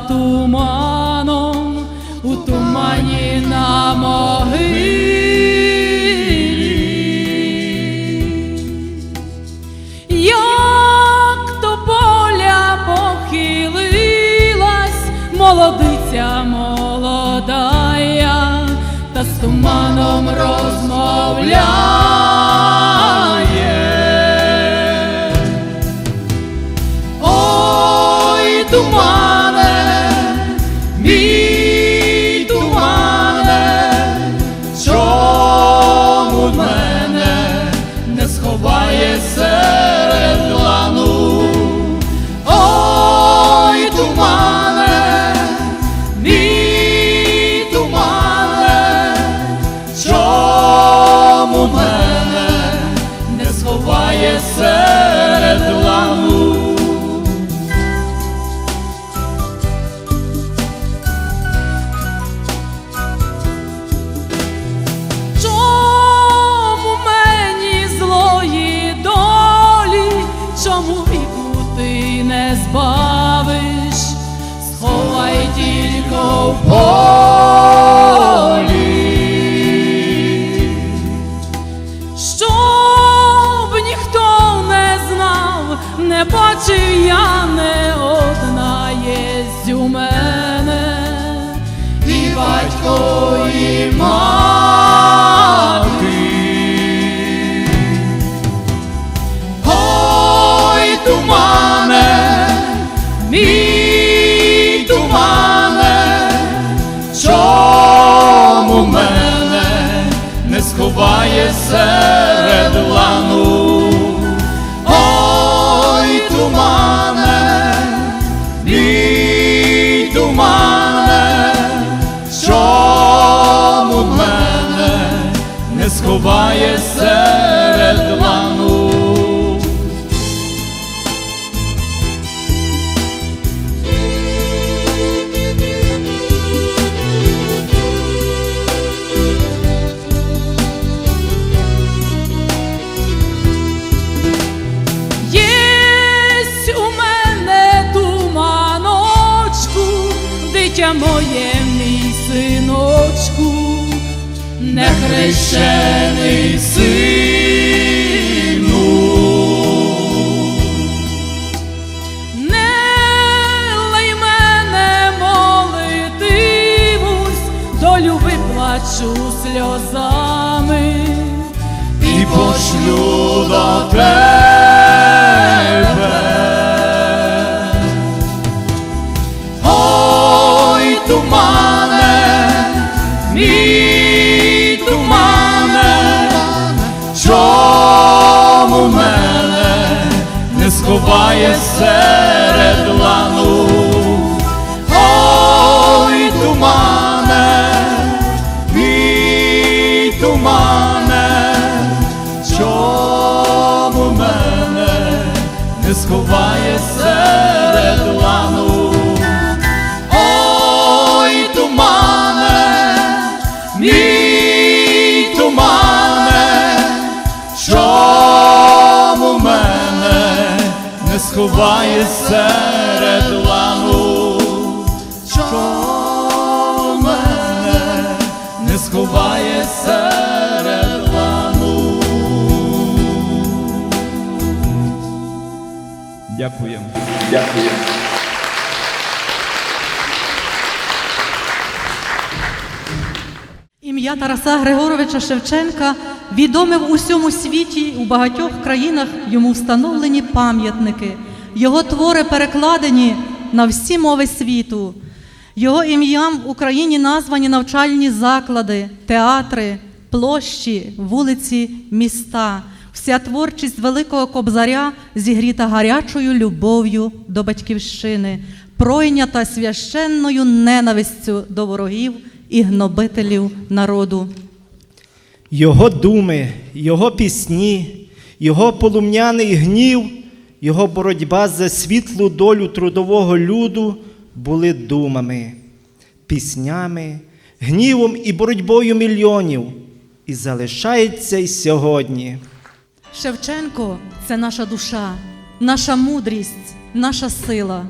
туманом, у тумані на могилі. Як то поля похилилась, молодиця молодая, та з туманом розмовляє. Сховає серед лану? Ой, тумане, мій тумане, чому мене не сховає серед не збавиш, сховай тільки в полі, не сховає серед лану? Дитя моє, нехрещений сину. Сховає серед лану? Ой, тумане, мій тумане, чому мене не сховає серед сховає серед лану? Чому мене не сховає серед лану? Дякуємо. Дякую. Ім'я Тараса Григоровича Шевченка відоме в усьому світі, у багатьох країнах йому встановлені пам'ятники. Його твори перекладені на всі мови світу. Його ім'ям в Україні названі навчальні заклади, театри, площі, вулиці, міста. Вся творчість Великого Кобзаря зігріта гарячою любов'ю до батьківщини, пройнята священною ненавистю до ворогів і гнобителів народу. Його думи, його пісні, його полум'яний гнів, його боротьба за світлу долю трудового люду були думами, піснями, гнівом і боротьбою мільйонів, і залишається й сьогодні. Шевченко це наша душа, наша мудрість, наша сила.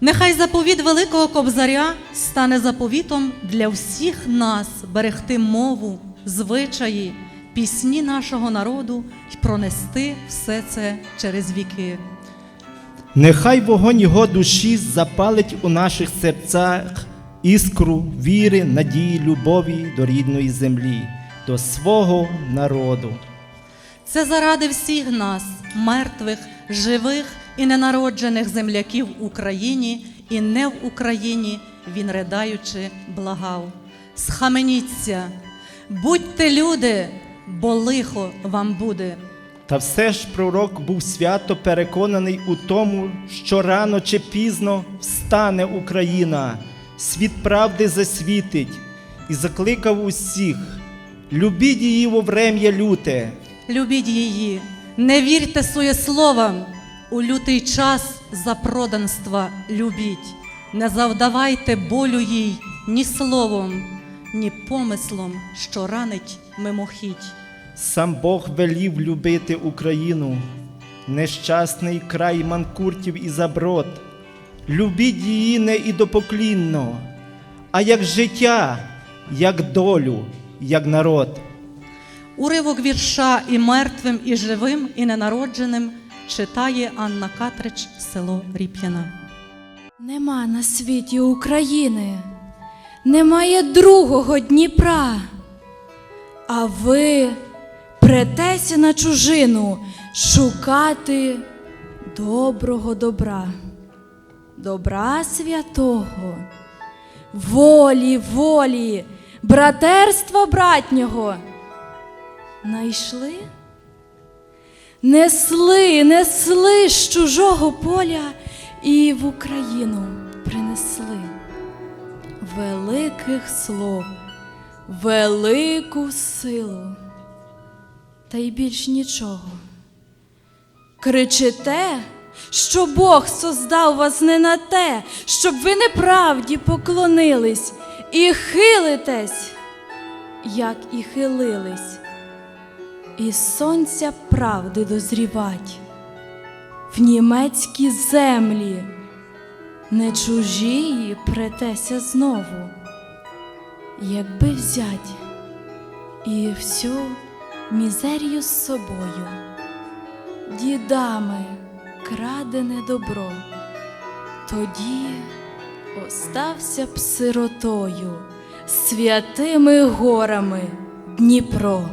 Нехай заповіт Великого Кобзаря стане заповітом для всіх нас берегти мову, звичаї, пісні нашого народу і пронести все це через віки. Нехай вогонь його душі запалить у наших серцях іскру віри, надії, любові до рідної землі, до свого народу. Це заради всіх нас, мертвих, живих і ненароджених земляків в Україні і не в Україні, він ридаючи благав. Схаменіться, будьте люди, бо лихо вам буде. Та все ж пророк був свято переконаний у тому, що рано чи пізно встане Україна, світ правди засвітить і закликав усіх. Любіть її во врем'я люте, Любіть її, не вірте суєсловам, у лютий час запроданства любіть, не завдавайте болю їй ні словом, ні помислом, що ранить мимохідь. Сам Бог велів любити Україну, нещасний край манкуртів і заброд. Любіть її не ідопоклінно, а як життя, як долю, як народ. Уривок вірша і мертвим, і живим, і ненародженим читає Анна Катрич, село Ріп'яна. Нема на світі України, немає другого Дніпра. А ви претеся на чужину шукати доброго добра, добра святого, волі, волі, братерства братнього. Найшли? Несли, несли з чужого поля і в Україну принесли великих слов, велику силу, та й більш нічого. Кричите, що Бог создав вас не на те, щоб ви неправді поклонились і хилитесь, як і хилились, і сонця правди дозрівать в німецькі землі, не чужії претеся знову, якби взять і всю мізерію з собою, дідами крадене добро, тоді остався б сиротою святими горами Дніпро.